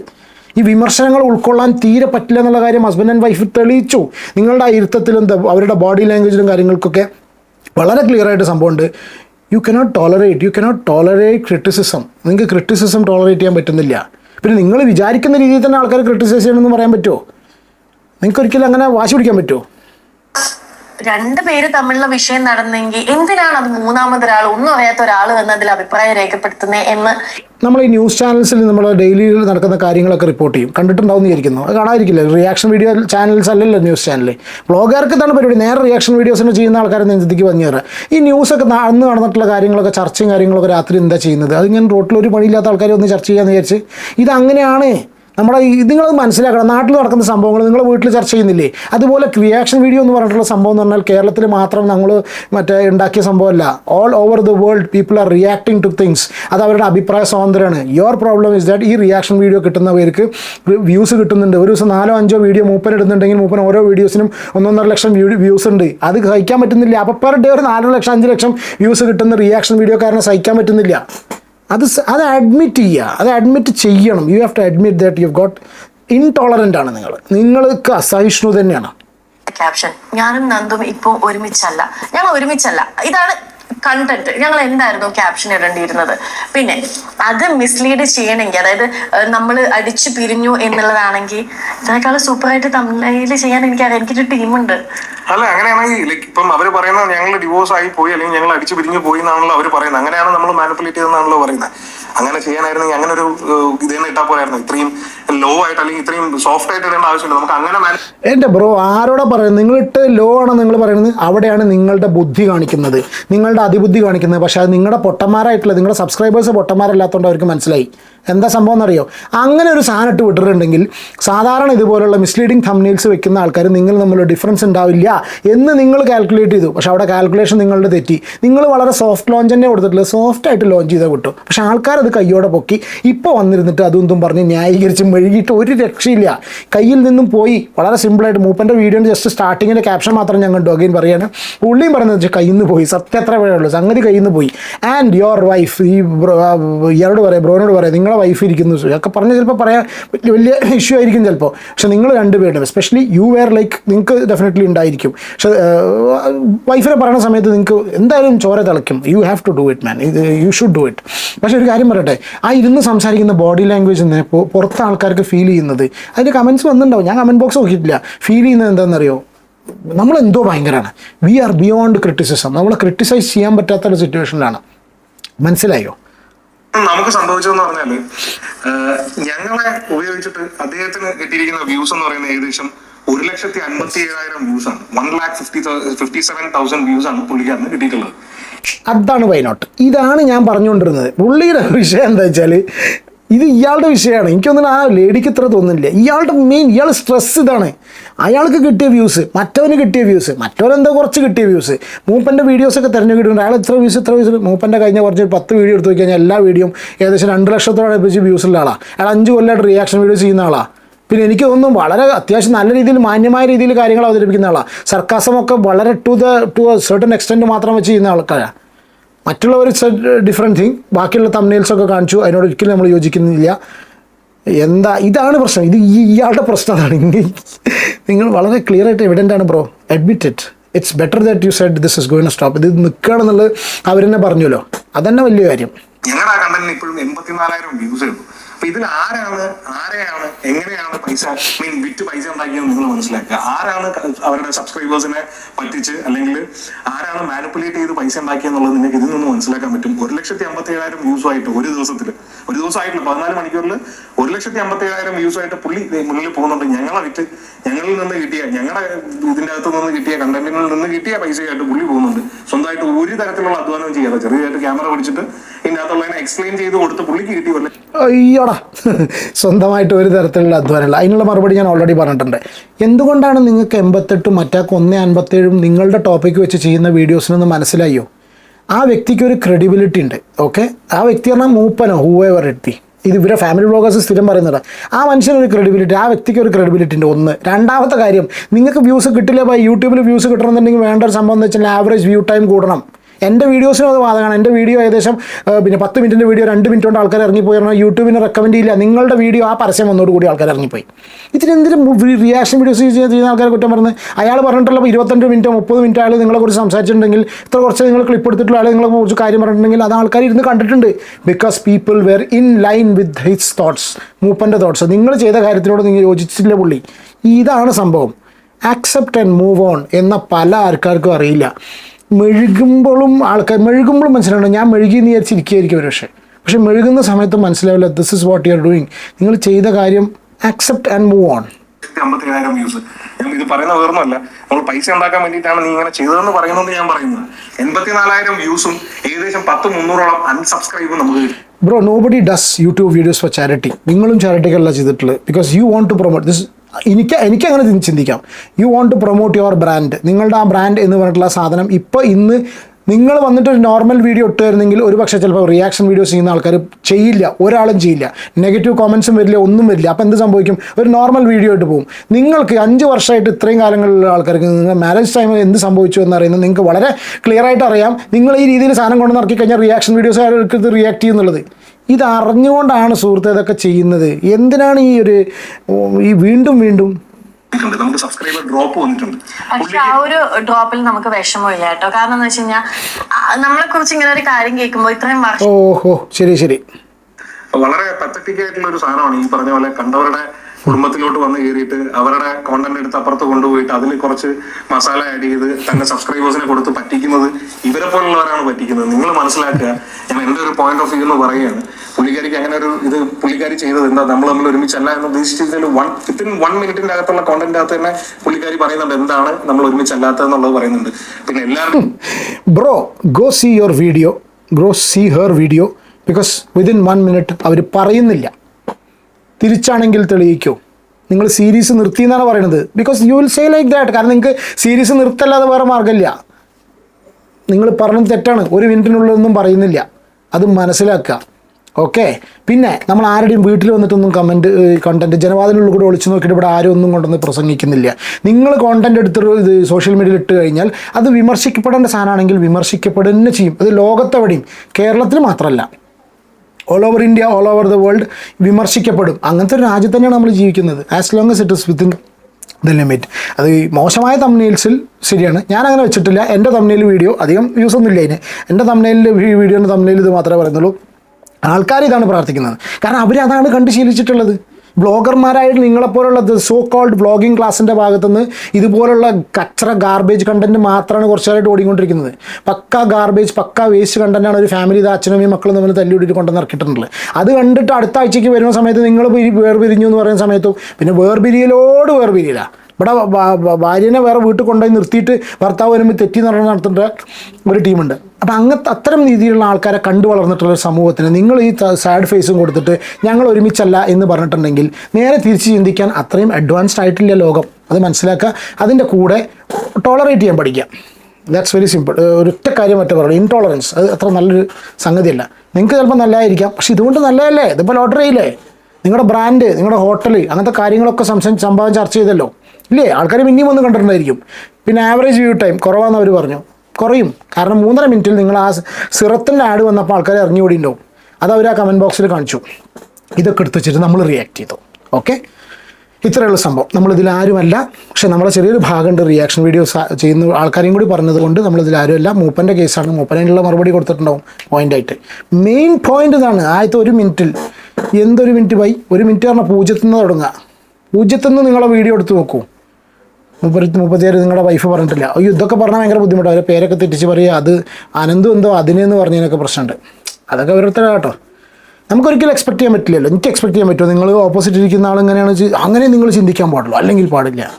B: ഈ വിമർശനങ്ങൾ ഉൾക്കൊള്ളാൻ തീരെ പറ്റില്ല എന്നുള്ള കാര്യം ഹസ്ബൻഡ് ആൻഡ് വൈഫ് തെളിയിച്ചു. നിങ്ങളുടെ ഇരുത്തത്തിലും അവരുടെ ബോഡി ലാംഗ്വേജിലും കാര്യങ്ങൾക്കൊക്കെ വളരെ ക്ലിയർ ആയിട്ട് സംഭവമുണ്ട്. You cannot tolerate you cannot tolerate criticism നിങ്ങൾക്ക് ക്രിറ്റിസിസം ടോളറേറ്റ് ചെയ്യാൻ പറ്റുന്നില്ല. പിന്നെ നിങ്ങൾ വിചാരിക്കുന്ന രീതിയിൽ തന്നെ ആൾക്കാർ ക്രിറ്റിസൈസ് ചെയ്യണമെന്ന് പറയാൻ പറ്റുമോ? നിങ്ങൾക്ക് ഒരിക്കലും അങ്ങനെ വാശി പിടിക്കാൻ പറ്റുമോ?
C: രണ്ട് പേര് തമ്മിലുള്ള വിഷയം നടന്നെങ്കിൽ എന്തിനാണ് അത് മൂന്നാമത് ഒരാൾ ഒന്നും അറിയാത്ത ഒരാൾ വന്ന് അതിൽ അഭിപ്രായം രേഖപ്പെടുത്തുന്നത് എന്ന്
B: നമ്മൾ ഈ ന്യൂസ് ചാനൽസിൽ നമ്മൾ ഡെയിലി നടക്കുന്ന കാര്യങ്ങളൊക്കെ റിപ്പോർട്ട് ചെയ്യും. കണ്ടിട്ടുണ്ടാവും എന്ന് വിചാരിക്കുന്നു. അത് കാണാതിരിക്കില്ല. റിയാക്ഷൻ വീഡിയോ ചാനൽസ് അല്ലല്ലോ ന്യൂസ് ചാനൽ ബ്ലോഗർക്ക് ഇതാണ് പരിപാടി. നേരെ റിയാക്ഷൻ വീഡിയോസിന് ചെയ്യുന്ന ആൾക്കാരെ നെഞ്ചത്തേക്ക് വന്നു കയറുക ഈ ന്യൂസൊക്കെ അന്ന് നടന്നിട്ടുള്ള കാര്യങ്ങളൊക്കെ ചർച്ചയും കാര്യങ്ങളൊക്കെ രാത്രി എന്താ ചെയ്യുന്നത്? അത് ഞാൻ റോട്ടിൽ ഒരു പണിയില്ലാത്ത ആൾക്കാർ ഒന്ന് ചർച്ച ചെയ്യാമെന്ന് വിചാരിച്ച്. ഇത് അങ്ങനെയാണ് നമ്മുടെ നിങ്ങളത് മനസ്സിലാക്കണം. നാട്ടിൽ നടക്കുന്ന സംഭവങ്ങൾ നിങ്ങൾ വീട്ടിൽ ചർച്ച ചെയ്യുന്നില്ലേ? അതുപോലെ റിയാക്ഷൻ വീഡിയോ എന്ന് പറഞ്ഞിട്ടുള്ള സംഭവം എന്ന് പറഞ്ഞാൽ കേരളത്തിൽ മാത്രം നമ്മൾ മറ്റേ ഉണ്ടാക്കിയ സംഭവമല്ല. All over the world people are reacting to things അത് അവരുടെ അഭിപ്രായ സ്വാതന്ത്ര്യമാണ്. യുവർ പ്രോബ്ലം ഇസ് ദാറ്റ് ഈ റിയാക്ഷൻ വീഡിയോ കിട്ടുന്നവർക്ക് വ്യൂസ് കിട്ടുന്നുണ്ട്. ഒരു ദിവസം നാലോ അഞ്ചോ വീഡിയോ മൂപ്പൻ ഇടുന്നുണ്ടെങ്കിൽ മൂപ്പൻ ഓരോ വീഡിയോസിനും ഒന്നൊന്നര ലക്ഷം വ്യൂസ് ഉണ്ട്. അത് സഹിക്കാൻ പറ്റുന്നില്ല. അപ്പോൾ പെർ ഡേ ഒരു നാലര ലക്ഷം അഞ്ച് ലക്ഷം വ്യൂസ് കിട്ടുന്ന റിയാക്ഷൻ വീഡിയോ കാരണം സഹിക്കാൻ പറ്റുന്നില്ല. അത് അത് അഡ്മിറ്റ് ചെയ്യുക. അത് അഡ്മിറ്റ് ചെയ്യണം. You have to admit that you got intolerant ആണ് നിങ്ങൾ. നിങ്ങൾക്ക് അസഹിഷ്ണു തന്നെയാണ്.
C: ക്യാപ്ഷൻ ഞാനും നന്ദും ഇപ്പോൾ ഒരുമിച്ചല്ല. ഞങ്ങൾ ഒരുമിച്ചല്ല. ഇതാണ് കണ്ടന്റ് ഞങ്ങൾ എന്തായിരുന്നു ക്യാപ്ഷൻ ഇടേണ്ടിയിരുന്നത്? പിന്നെ അത് മിസ്ലീഡ് ചെയ്യണമെങ്കിൽ അതായത് നമ്മൾ അടിച്ചു പിരിഞ്ഞു എന്നുള്ളതാണെങ്കിൽ ഇതിനേക്കാൾ സൂപ്പറായിട്ട് തമിഴിൽ ചെയ്യാൻ എനിക്ക് എനിക്കറിയാം. എനിക്കൊരു ടീമുണ്ട്.
A: അല്ല അങ്ങനെയാണെങ്കിൽ ലൈക്ക് ഇപ്പം അവർ പറയുന്നത് ഞങ്ങൾ ഡിവോഴ്സ് ആയി പോയി അല്ലെങ്കിൽ ഞങ്ങൾ അടിച്ചു പിരിഞ്ഞു പോയി എന്നാണല്ലോ അവർ പറയുന്നത്. അങ്ങനെയാണ് നമ്മൾ മാനിപ്പുലേറ്റ് ചെയ്തെന്നാണല്ലോ പറയുന്നത്. അങ്ങനെ ചെയ്യാനായിരുന്നെങ്കിൽ അങ്ങനെ ഒരു ഇത് തന്നെ ഇട്ടാൽ ഇത്രയും ലോ ആയിട്ട് അല്ലെങ്കിൽ ഇത്രയും സോഫ്റ്റ് ആയിട്ട് ആവശ്യമില്ല. നമുക്ക് അങ്ങനെ
B: എന്റെ ബ്രോ ആരോടാ പറയുന്നത്? നിങ്ങൾ ഇട്ട് ലോ ആണ് നിങ്ങൾ പറയുന്നത്? അവിടെയാണ് നിങ്ങളുടെ ബുദ്ധി കാണിക്കുന്നത്. നിങ്ങളുടെ അതിബുദ്ധി കാണിക്കുന്നത്. പക്ഷെ അത് നിങ്ങളുടെ പൊട്ടന്മാരായിട്ടുള്ള നിങ്ങളുടെ സബ്സ്ക്രൈബേഴ്സ് പൊട്ടന്മാരല്ലാത്തതുകൊണ്ട് അവർക്ക് മനസ്സിലായി. എന്താ സംഭവം എന്നറിയോ? അങ്ങനെ ഒരു സാധനം ഇട്ട് വിട്ടിട്ടുണ്ടെങ്കിൽ സാധാരണ ഇതുപോലുള്ള മിസ്ലീഡിംഗ് തമ്മിൽസ് വെക്കുന്ന ആൾക്കാർ നിങ്ങൾ നമ്മൾ ഡിഫറൻസ് ഉണ്ടാവില്ല എന്ന് നിങ്ങൾ കാൽക്കുലേറ്റ് ചെയ്തു. പക്ഷേ അവിടെ കാൽക്കുലേഷൻ നിങ്ങളുടെ തെറ്റി. നിങ്ങൾ വളരെ സോഫ്റ്റ് ലോഞ്ച് തന്നെ കൊടുത്തിട്ടില്ല. സോഫ്റ്റ് ആയിട്ട് ലോഞ്ച് ചെയ്താൽ കിട്ടും. പക്ഷേ ആൾക്കാർ അത് കയ്യോടെ പൊക്കി. ഇപ്പോൾ വന്നിരുന്നിട്ട് അതും പറഞ്ഞ് ന്യായീകരിച്ച് മെഴുകിയിട്ട് ഒരു രക്ഷയില്ല. കയ്യിൽ നിന്നും പോയി. വളരെ സിമ്പിളായിട്ട് മൂപ്പന്റെ വീഡിയോന്റെ ജസ്റ്റ് സ്റ്റാർട്ടിങ്ങിന്റെ ക്യാപ്ഷൻ മാത്രം ഞാൻ കണ്ടു. അഗൈൻ പറയാണ്. പുള്ളിയും പറയുന്നത് വെച്ചാൽ കയ്യിൽ നിന്ന് പോയി. സത്യം എത്ര പേരുള്ളൂ സംഗതി കയ്യിൽ നിന്ന് പോയി. ആൻഡ് യുവർ വൈഫ് ഈ ഇയാളോട് പറയാം ബ്രോനോട് പറയാം നിങ്ങളെ വൈഫ് ഇരിക്കുന്നു. ഒക്കെ പറഞ്ഞ് ചിലപ്പോൾ പറയാൻ വലിയ ഇഷ്യൂ ആയിരിക്കും ചിലപ്പോൾ പക്ഷെ നിങ്ങൾ രണ്ടുപേരുടെ എസ്പെഷ്യലി യു വെയർ ലൈക്ക് നിങ്ങൾക്ക് ഡെഫിനറ്റ്ലി ഉണ്ടായിരിക്കും. പക്ഷെ വൈഫിനെ പറയുന്ന സമയത്ത് നിങ്ങൾക്ക് എന്തായാലും ചോര തിളയ്ക്കും. You have to do it man ഇത് യു ഷുഡ് ഡു ഇറ്റ് പക്ഷെ ഒരു കാര്യം പറയട്ടെ. ആ ഇരുന്ന് സംസാരിക്കുന്ന ബോഡി ലാംഗ്വേജ് തന്നെ ആൾക്കാർ പുറത്തെ ആൾക്കാർക്ക് ഫീൽ ചെയ്യുന്നത്. അതിന്റെ കമൻസ് വന്നിട്ടുണ്ടാവും. ഞാൻ കമന്റ് ബോക്സ് നോക്കിയിട്ടില്ല. ഫീൽ ചെയ്യുന്നത് എന്താണെന്നറിയോ? നമ്മളെന്തോ ഭയങ്കരമാണ് വി ആർ ബിയോണ്ട് ക്രിറ്റിസിസം നമ്മളെ ക്രിട്ടിസൈസ് ചെയ്യാൻ പറ്റാത്ത ഒരു സിറ്റുവേഷനിലാണ് മനസ്സിലായോ?
A: നമുക്ക് സംഭവിച്ചതെന്ന് പറഞ്ഞാൽ ഞങ്ങളെ ഉപയോഗിച്ചിട്ട് അദ്ദേഹത്തിന് കിട്ടിയിരിക്കുന്ന വ്യൂസ് എന്ന് പറയുന്നത് ഏകദേശം ഒരു ലക്ഷത്തി അൻപത്തി ഏഴായിരം വ്യൂസ് ആണ്. One lakh fifty fifty seven thousand views ആണ് പുള്ളിക്കാരന് കിട്ടിയിട്ടുള്ളത്.
B: അതാണ് വൈനോട്ട് ഇതാണ് ഞാൻ പറഞ്ഞുകൊണ്ടിരുന്നത്. പുള്ളിയുടെ വിഷയം എന്താ വെച്ചാൽ ഇത് ഇയാളുടെ വിഷയമാണ്. എനിക്കൊന്നും ആ ലേഡിക്ക് ഇത്ര തോന്നുന്നില്ല. ഇയാളുടെ മെയിൻ ഇയാൾ സ്ട്രെസ് ഇതാണ്. അയാൾക്ക് കിട്ടിയ വ്യൂസ് മറ്റവന് കിട്ടിയ വ്യൂസ് മറ്റവനെന്തോ കുറച്ച് കിട്ടിയ വ്യൂസ് മൂപ്പന്റെ വീഡിയോസൊക്കെ തിരഞ്ഞെടുക്കുന്നുണ്ട് അയാൾ ഇത്ര വ്യൂസ് ഇത്ര വ്യൂസ് മൂപ്പന്റെ കഴിഞ്ഞ കുറച്ച് പത്ത് വീഡിയോ എടുത്തു നോക്കിക്കഴിഞ്ഞാൽ എല്ലാ വീഡിയോയും ഏകദേശം രണ്ട് ലക്ഷത്തോളം അടുപ്പിച്ച് വ്യൂസ് ഉള്ള ആളാണ് അയാൾ അഞ്ച് കൊല്ലമായിട്ട് റിയാക്ഷൻ വീഡിയോ ചെയ്യുന്ന ആളാണ് പിന്നെ എനിക്ക് തോന്നുന്നു വളരെ അത്യാവശ്യം നല്ല രീതിയിൽ മാന്യമായ രീതിയിൽ കാര്യങ്ങൾ അവതരിപ്പിക്കുന്ന ആളാണ് സർക്കാസമൊക്കെ വളരെ to the to certain extent മാത്രം വെച്ച് ചെയ്യുന്ന ആൾക്കാരാണ് മറ്റുള്ളവർ ഡിഫറെന്റ് തിങ് ബാക്കിയുള്ള തമ്മിൽസ് ഒക്കെ കാണിച്ചു. അതിനോട് ഒരിക്കലും നമ്മൾ യോജിക്കുന്നില്ല. എന്താ ഇതാണ് പ്രശ്നം. ഇത് ഇയാളുടെ പ്രശ്നം അതാണ്. നിങ്ങൾ വളരെ ക്ലിയർ ആയിട്ട് എവിഡന്റ് ആണ് bro admit it it's better that you said this is going stop ഇത് നിൽക്കണം എന്നുള്ളത് അവർ തന്നെ പറഞ്ഞല്ലോ അതന്നെ വലിയ കാര്യം.
A: ഞങ്ങളുടെ ആ കണ്ടന്റിന് ഇപ്പോഴും എൺപത്തിനാലായിരം വ്യൂസ് ഉള്ളൂ അപ്പൊ ഇതിൽ ആരാണ് ആരെയാണ് എങ്ങനെയാണ് പൈസ മീൻ വിറ്റ് പൈസ ഉണ്ടാക്കിയെന്ന് നിങ്ങൾ മനസ്സിലാക്കുക. ആരാണ് അവരുടെ സബ്സ്ക്രൈബേഴ്സിനെ പറ്റിച്ച് അല്ലെങ്കിൽ ആരാണ് മാനിപ്പുലേറ്റ് ചെയ്ത് പൈസ ഉണ്ടാക്കിയെന്നുള്ളത് നിങ്ങൾക്ക് ഇതിൽ നിന്ന് മനസ്സിലാക്കാൻ പറ്റും. ഒരു ലക്ഷത്തി അമ്പത്തി ഏഴായിരം വ്യൂസ് ആയിട്ട് ഒരു ദിവസത്തിൽ ഒരു ദിവസം ആയിട്ടില്ല പതിനാല് മണിക്കൂറിൽ ഒരു ലക്ഷത്തി അമ്പത്തി ഏഴായിരം വ്യൂസ് ആയിട്ട് പുള്ളി മുന്നിൽ പോകുന്നുണ്ട്. ഞങ്ങളെ വിറ്റ് ഞങ്ങളിൽ നിന്ന് കിട്ടിയ ഞങ്ങളുടെ ഇതിന്റെ അകത്ത് നിന്ന് കിട്ടിയ കണ്ടന്റിൽ നിന്ന് കിട്ടിയ പൈസയായിട്ട് പുള്ളി പോകുന്നുണ്ട്. സ്വന്തമായിട്ട് ഒരു തരത്തിലുള്ള അധ്വാനവും ചെയ്യാതെ ചെറിയതായിട്ട് ക്യാമറ പിടിച്ചിട്ട് ഇതിനകത്തുള്ളതിനെ എക്സ്പ്ലെയിൻ ചെയ്ത് കൊടുത്ത് പുള്ളിക്ക് കിട്ടി
B: അയ്യോടാ. സ്വന്തമായിട്ട് ഒരു തരത്തിലുള്ള അധ്വാനമില്ല. അതിനുള്ള മറുപടി ഞാൻ ഓൾറെഡി പറഞ്ഞിട്ടുണ്ട്. എന്തുകൊണ്ടാണ് നിങ്ങൾക്ക് എൺപത്തെട്ടും മറ്റാക്ക് ഒന്ന് അൻപത്തേഴും നിങ്ങളുടെ ടോപ്പിക്ക് വെച്ച് ചെയ്യുന്ന വീഡിയോസിനൊന്ന് മനസ്സിലായോ? ആ വ്യക്തിക്ക് ഒരു ക്രെഡിബിലിറ്റി ഉണ്ട് ഓക്കെ ആ വ്യക്തി പറഞ്ഞാൽ മൂപ്പനോ ഹൂവേവർ എത്തി ഇത് ഇവരെ ഫാമിലി ബ്ലോഗേഴ്സ് സ്ഥിരം പറയുന്നത്. ആ മനുഷ്യനൊരു ക്രെഡിബിലിറ്റി ആ വ്യക്തിക്ക് ഒരു ക്രെഡിബിലിറ്റി ഉണ്ട് ഒന്ന്. രണ്ടാമത്തെ കാര്യം നിങ്ങൾക്ക് വ്യൂസ് കിട്ടില്ല? യൂട്യൂബിൽ വ്യൂസ് കിട്ടണമെന്നുണ്ടെങ്കിൽ വേണ്ട ഒരു സംഭവം എന്ന് വെച്ചാൽ ആവറേജ് വ്യൂ ടൈം കൂടണം. എന്റെ വീഡിയോസിനും അത് ബാധകമാണ്. എന്റെ വീഡിയോ ഏകദേശം പിന്നെ പത്ത് മിനിറ്റിന്റെ വീഡിയോ രണ്ട് മിനിറ്റ് കൊണ്ട് ആൾക്കാർ ഇറങ്ങിപ്പോയി. പറഞ്ഞാൽ യൂട്യൂബിന് റെക്കമെൻഡ് ഇല്ല നിങ്ങളുടെ വീഡിയോ ആ പരസ്യം വന്നതോടുകൂടി ആൾക്കാർ ഇറങ്ങിപ്പോയി. ഇതിനെന്തിനും റിയാക്ഷൻ വീഡിയോസ് യൂസ് ചെയ്യുന്ന ആൾക്കാരെ കുറ്റം പറഞ്ഞ്? അയാൾ പറഞ്ഞിട്ടുള്ള ഇരുപത്തഞ്ച് മിനിറ്റോ മുപ്പത് മിനിറ്റ് അയാൾ നിങ്ങളെക്കുറിച്ച് സംസാരിച്ചിട്ടുണ്ടെങ്കിൽ ഇത്ര കുറച്ച് നിങ്ങൾ ക്ലിപ്പ് എടുത്തിട്ടുള്ള ആൾ നിങ്ങളെ കുറിച്ച് കാര്യം പറഞ്ഞിട്ടുണ്ടെങ്കിൽ അത് ആൾക്കാർ ഇരുന്ന് കണ്ടിട്ടുണ്ട്. Because people were in line with hits thoughts മൂപ്പന്റെ thoughts നിങ്ങൾ ചെയ്ത കാര്യത്തിനോട് നിങ്ങൾ യോജിച്ചില്ല പുള്ളി. ഇതാണ് സംഭവം. ആക്സെപ്റ്റ് ആൻഡ് മൂവ് ഓൺ എന്ന പല ആൾക്കാർക്കും അറിയില്ല. മെഴുകുമ്പോഴും ആൾക്കാർ മെഴുകുമ്പോഴും മനസ്സിലാവണം. ഞാൻ മെഴുകി എന്ന് വിചാരിച്ചിരിക്കുകയായിരിക്കും ഒരു പക്ഷേ പക്ഷെ മെഴുകുന്ന സമയത്ത് മനസ്സിലാവില്ല this is what you are doing നിങ്ങൾ ചെയ്ത കാര്യം ആക്സെപ്റ്റ് ആൻഡ് മൂവ് ഓൺ
A: ലക്ഷത്തി അമ്പത്തി ഏഴായിരം വ്യൂസ് ഇത് പറയുന്ന വേറൊന്നുമല്ല. നമ്മൾ പൈസ ഉണ്ടാക്കാൻ വേണ്ടിയിട്ടാണ് നീ ഇങ്ങനെ ചെയ്തതെന്ന് പറയുന്നത് ഞാൻ പറയുന്നത്. എൺപത്തിനാലായിരം വ്യൂസും ഏകദേശം പത്ത് മുന്നൂറോളം അൺസബ്സ്ക്രൈബും നമുക്ക്
B: bro nobody does YouTube videos for charity നിങ്ങളും ചാരിറ്റിക്കല്ല ചെയ്തിട്ടുള്ളത്. Because you want to promote this എനിക്ക് എനിക്ക് അങ്ങനെ ചിന്തിക്കാം. You want to promote your brand നിങ്ങളുടെ ആ ബ്രാൻഡ് എന്ന് പറഞ്ഞിട്ടുള്ള സാധനം ഇപ്പോൾ ഇന്ന് നിങ്ങൾ വന്നിട്ട് ഒരു നോർമൽ വീഡിയോ ഇട്ടുവരുന്നെങ്കിൽ ഒരു പക്ഷേ ചിലപ്പോൾ റിയാക്ഷൻ വീഡിയോസ് ചെയ്യുന്ന ആൾക്കാർ ചെയ്യില്ല. ഒരാളും ചെയ്യില്ല. നെഗറ്റീവ് കോമൻസും വരില്ല ഒന്നും വരില്ല. അപ്പോൾ എന്ത് സംഭവിക്കും? ഒരു നോർമൽ വീഡിയോ ആയിട്ട് പോകും നിങ്ങൾക്ക് അഞ്ച് വർഷമായിട്ട് ഇത്രയും കാലങ്ങളിലുള്ള ആൾക്കാർക്ക് നിങ്ങൾ മാരേജ് ടൈമിൽ എന്ത് സംഭവിച്ചു എന്നറിയുന്നത് നിങ്ങൾക്ക് വളരെ ക്ലിയർ ആയിട്ട് അറിയാം. നിങ്ങൾ ഈ രീതിയിൽ സാധനം കൊണ്ടുവന്ന് നടക്കി കഴിഞ്ഞാൽ റിയാക്ഷൻ വീഡിയോസ് ആൾക്ക് റിയാക്ട് ചെയ്യുന്നുള്ളത്? ഇത് അറിഞ്ഞുകൊണ്ടാണ് സുഹൃത്ത് ഇതൊക്കെ ചെയ്യുന്നത്. എന്തിനാണ് ഈ ഒരു ഈ വീണ്ടും വീണ്ടും?
A: വന്നിട്ടുണ്ട് നമുക്ക് സബ്സ്ക്രൈബർ ഡ്രോപ്പ് വന്നിട്ടുണ്ട്.
C: പക്ഷെ ആ ഒരു ഡ്രോപ്പിൽ നമുക്ക് വിഷമമില്ല കേട്ടോ. കാരണം എന്ന് വെച്ച് കഴിഞ്ഞാൽ നമ്മളെ കുറിച്ച് ഇങ്ങനെ ഒരു കാര്യം കേൾക്കുമ്പോൾ ഇത്രയും വർഷം
B: ഓഹോ ശരി ശരി.
A: വളരെ പത്തറ്റിക് ആയിട്ടുള്ള ഒരു സാധനമാണ് ഈ പറഞ്ഞ പോലെ കണ്ടവരുടെ കുടുംബത്തിലോട്ട് വന്ന് കയറിയിട്ട് അവരുടെ കോണ്ടന്റ് എടുത്ത് അപ്പുറത്ത് കൊണ്ടുപോയിട്ട് അതിൽ കുറച്ച് മസാല ആഡ് ചെയ്ത് തന്റെ സബ്സ്ക്രൈബേഴ്സിനെ കൊടുത്ത് പറ്റിക്കുന്നത് ഇവരെ പോലുള്ളവരാണ് പറ്റിക്കുന്നത്. നിങ്ങൾ മനസ്സിലാക്കുക ഞാൻ എന്റെ ഒരു പോയിന്റ് ഓഫ് വ്യൂ എന്ന് പറയുകയാണ്. പുള്ളിക്കാരിക്ക് അങ്ങനെ ഒരു ഇത് പുള്ളിക്കാരി ചെയ്തത് എന്താ? നമ്മൾ തമ്മിൽ ഒരുമിച്ചല്ല എന്ന് ഉദ്ദേശിച്ചതിൽ വൺ വിത്തിൻ വൺ മിനിറ്റിന്റെ അകത്തുള്ള കോണ്ടന്റ് അകത്ത് തന്നെ പുള്ളിക്കാരി പറയുന്നുണ്ട് എന്താണ് നമ്മൾ ഒരുമിച്ചല്ലാത്തതെന്നുള്ളത് പറയുന്നുണ്ട്. പിന്നെ എല്ലാവരും
B: bro go see your video grow see her video because within one minute അവർ പറയുന്നില്ല. തിരിച്ചാണെങ്കിൽ തെളിയിക്കൂ. നിങ്ങൾ സീരീസ് നിർത്തി എന്നാണ് പറയുന്നത്. Because you will say like that കാരണം നിങ്ങൾക്ക് സീരീസ് നിർത്തല്ലാതെ വേറെ മാർഗമില്ല. നിങ്ങൾ പറഞ്ഞത് തെറ്റാണ്. ഒരു മിനിറ്റിനുള്ളതൊന്നും പറയുന്നില്ല. അത് മനസ്സിലാക്കുക. ഓക്കെ പിന്നെ നമ്മൾ ആരുടെയും വീട്ടിൽ വന്നിട്ടൊന്നും കമന്റ് കണ്ടന്റ് ജനവാദിനുള്ളിൽ കൂടെ ഒളിച്ചു നോക്കിയിട്ട് ഇവിടെ ആരും ഒന്നും കൊണ്ടൊന്നും പ്രസംഗിക്കുന്നില്ല. നിങ്ങൾ കോണ്ടന്റ് എടുത്തിട്ട് ഇത് സോഷ്യൽ മീഡിയയിൽ ഇട്ട് കഴിഞ്ഞാൽ അത് വിമർശിക്കപ്പെടേണ്ട സാധനമാണെങ്കിൽ വിമർശിക്കപ്പെടുക ചെയ്യും. അത് ലോകത്തെവിടെയും കേരളത്തിൽ മാത്രമല്ല. All over India all over the world വിമർശിക്കപ്പെടും. അങ്ങനത്തെ ഒരു രാജ്യത്ത് തന്നെയാണ് നമ്മൾ ജീവിക്കുന്നത്. As long as it is within the limit അത് ഈ മോശമായ തമ്നയിൽസിൽ ശരിയാണ്. ഞാൻ അങ്ങനെ വെച്ചിട്ടില്ല. എന്റെ തമ്നയിൽ വീഡിയോ അധികം വ്യൂസ് ഒന്നും ഇല്ല അതിന് എന്റെ തമ്നയിലിന്റെ വീഡിയോന്റെ തമ്നയിൽ ഇത് മാത്രമേ പറയുന്നുള്ളൂ. ആൾക്കാർ ഇതാണ് പ്രാർത്ഥിക്കുന്നത്. കാരണം അവർ അതാണ് കണ്ട് ശീലിച്ചിട്ടുള്ളത്. ബ്ലോഗർമാരായിട്ട് നിങ്ങളെപ്പോലുള്ള സോ കോൾഡ് ബ്ലോഗിംഗ് ക്ലാസ്സിന്റെ ഭാഗത്തുനിന്ന് ഇതുപോലുള്ള കച്ചറ ഗാർബേജ് കണ്ടന്റ് മാത്രമാണ് കുറച്ചായിട്ട് ഓടിക്കൊണ്ടിരിക്കുന്നത്. പക്ക ഗാർബേജ് പക്ക വേസ്റ്റ് കണ്ടന്റാണ് ഒരു ഫാമിലി ഇത് അച്ഛനും മക്കളും തമ്മിൽ തല്ലിവിട്ടിട്ട് കൊണ്ടുവന്ന് ഇറക്കിയിട്ടുള്ളത്. അത് കണ്ടിട്ട് അടുത്ത ആഴ്ചയ്ക്ക് വരുന്ന സമയത്ത് നിങ്ങൾ വേർപിരിഞ്ഞു എന്ന് പറയുന്ന സമയത്തും പിന്നെ വേർപിരിയലോട് വേർപിരിയില്ല ഇവിടെ ഭാര്യനെ വേറെ വീട്ടിൽ കൊണ്ടുപോയി നിർത്തിയിട്ട് ഭർത്താവ് വരുമ്പോൾ തെറ്റി നടന്ന് നടത്തേണ്ട ഒരു ടീമുണ്ട്. അപ്പം അങ്ങനത്തെ അത്തരം രീതിയിലുള്ള ആൾക്കാരെ കണ്ടു വളർന്നിട്ടുള്ള ഒരു സമൂഹത്തിന് നിങ്ങൾ ഈ സാഡ് ഫേസും കൊടുത്തിട്ട് ഞങ്ങൾ ഒരുമിച്ചല്ല എന്ന് പറഞ്ഞിട്ടുണ്ടെങ്കിൽ നേരെ തിരിച്ച് ചിന്തിക്കാൻ അത്രയും അഡ്വാൻസ്ഡ് ആയിട്ടില്ല ലോകം. അത് മനസ്സിലാക്കുക. അതിന്റെ കൂടെ ടോളറേറ്റ് ചെയ്യാൻ പഠിക്കുക. ദാറ്റ്സ് വെരി സിമ്പിൾ ഒരൊറ്റ കാര്യം മറ്റേ പറയുള്ളൂ. ഇൻടോളറൻസ് അത് അത്ര നല്ലൊരു സംഗതിയല്ല. നിങ്ങൾക്ക് ചിലപ്പോൾ നല്ലതായിരിക്കാം. പക്ഷെ ഇതുകൊണ്ട് നല്ലതല്ലേ? ഇതിപ്പോൾ ലോട്ടറിയില്ലേ നിങ്ങളുടെ ബ്രാൻഡ് നിങ്ങളുടെ ഹോട്ടൽ അങ്ങനത്തെ കാര്യങ്ങളൊക്കെ സംശയം സംഭവം ചർച്ച ചെയ്തല്ലോ. ഇല്ലേ? ആൾക്കാർ പിന്നെയും വന്ന് കണ്ടിട്ടുണ്ടായിരിക്കും. പിന്നെ ആവറേജ് വ്യൂ ടൈം കുറവാന്ന് അവർ പറഞ്ഞു. കുറയും. കാരണം മൂന്നര മിനിറ്റിൽ നിങ്ങൾ ആ സിറത്തിന്റെ ആഡ് വന്നപ്പോൾ ആൾക്കാർ ഇറങ്ങി ഓടിയിട്ടുണ്ടാവും അത് അവർ ആ കമന്റ് ബോക്സിൽ കാണിച്ചു. ഇതൊക്കെ എടുത്ത് വെച്ചിട്ട് നമ്മൾ റിയാക്ട് ചെയ്തു. ഓക്കെ ഇത്രയുള്ള സംഭവം. നമ്മളിതിൽ ആരുമല്ല. പക്ഷെ നമ്മളെ ചെറിയൊരു ഭാഗമുണ്ട് റിയാക്ഷൻ വീഡിയോസ് ചെയ്യുന്ന ആൾക്കാരെയും കൂടി പറഞ്ഞത് കൊണ്ട് നമ്മളിതിൽ ആരുമല്ല. മൂപ്പന്റെ കേസാണ് മൂപ്പനുള്ള മറുപടി കൊടുത്തിട്ടുണ്ടാവും പോയിന്റായിട്ട് മെയിൻ പോയിന്റ് ഇതാണ്. ആദ്യത്തെ ഒരു മിനിറ്റിൽ എന്തൊരു മിനിറ്റ് ബൈ ഒരു മിനിറ്റ് പറഞ്ഞാൽ പൂജ്യത്തിൽ നിന്ന് തുടങ്ങുക. പൂജ്യത്തിൽ നിന്ന് നിങ്ങളെ വീഡിയോ എടുത്ത് നോക്കൂ. മുപ്പത്തി മുപ്പത്തിയേഴ് നിങ്ങളുടെ വൈഫ് പറഞ്ഞിട്ടില്ല. അയ്യോ ഇതൊക്കെ പറഞ്ഞാൽ ഭയങ്കര ബുദ്ധിമുട്ടാണ് അവരെ പേരൊക്കെ തെറ്റിച്ച് പറയുക അത് അനന്തും എന്തോ അതിനെന്ന് പറഞ്ഞതിനൊക്കെ പ്രശ്നമുണ്ട്. അതൊക്കെ ഓരോരുത്തരാണ് കേട്ടോ നമുക്കൊരിക്കലും എക്സ്പെക്ട് ചെയ്യാൻ പറ്റില്ലല്ലോ. എനിക്ക് എക്സ്പെക്ട് ചെയ്യാൻ പറ്റുമോ? നിങ്ങൾ ഓപ്പോസിറ്റ് ഇരിക്കുന്ന ആൾ എങ്ങനെയാണ് അങ്ങനെ നിങ്ങൾ ചിന്തിക്കാൻ പാടുള്ളൂ. അല്ലെങ്കിൽ പാടില്ല.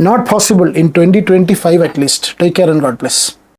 B: Not possible in twenty twenty five at least take care and God bless